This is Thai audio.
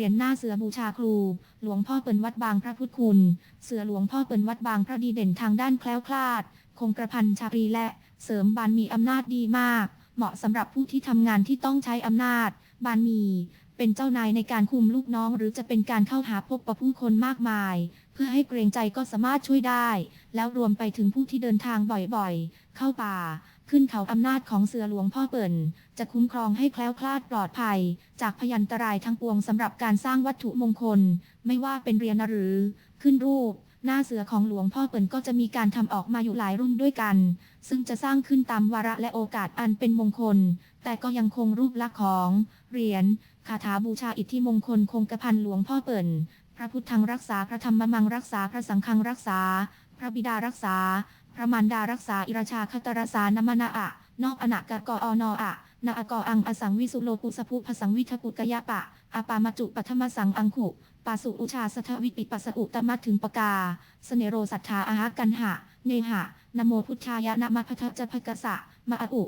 รียญหน้าเสือบูชาครู หลวงพ่อเปิ่นวัดบางพระพุทธคุณ เสือหลวงพ่อเปิ่นวัดบางพระดีเด่นทางด้านแคล้วคลาด คงกระพันชาตรีและเสริมบานมีอำนาจดีมาก เหมาะสำหรับผู้ที่ทำงานที่ต้องใช้อำนาจ บานมี เป็นเจ้านายในการคุมลูกน้อง หรือจะเป็นการเข้าหาพบประผู้คนมากมาย เพื่อให้เกรงใจก็สามารถช่วยได้ แล้วรวมไปถึงผู้ที่เดินทางบ่อยๆ เข้าป่า ขึ้นเขาอำนาจของเสือหลวงพ่อเปิ่น จะคุ้มครองให้แคล้วคลาดปลอดภัย จากพยันตรายทั้งปวงสำหรับการสร้างวัตถุมงคล ไม่ว่าเป็นเรียนหรือ ขึ้นรูปหน้าเสือของหลวงพ่อเปิ่นก็จะมีการทำออกมาอยู่หลายรุ่นด้วยกัน ซึ่งจะสร้างขึ้นตามวาระและโอกาสอันเป็นมงคล แต่ก็ยังคงรูปลักษณ์ของ เหรียญคาถาบูชาอิทธิมงคลคงกระพันหลวงพ่อเปิ่น พระพุทธังรักษาพระธรรมมังรักษาพระสังฆังรักษา พระบิดารักษา พระมารดารักษาอิราชาคตรสานมนาอะนอกอนากะกออนออะนาอกออังอสังวิสุโลกุสภุพสังวิทปุกยะปะอาปามาจุปัทมสังอังขุปาสุอุชาสทวิปิปัสสอุตมัตถึงปกา สเนโรสัทธาอาหากันหะ เนหะ นโมพุทธายะนมะพัทธะจะภกสะมะอะอุ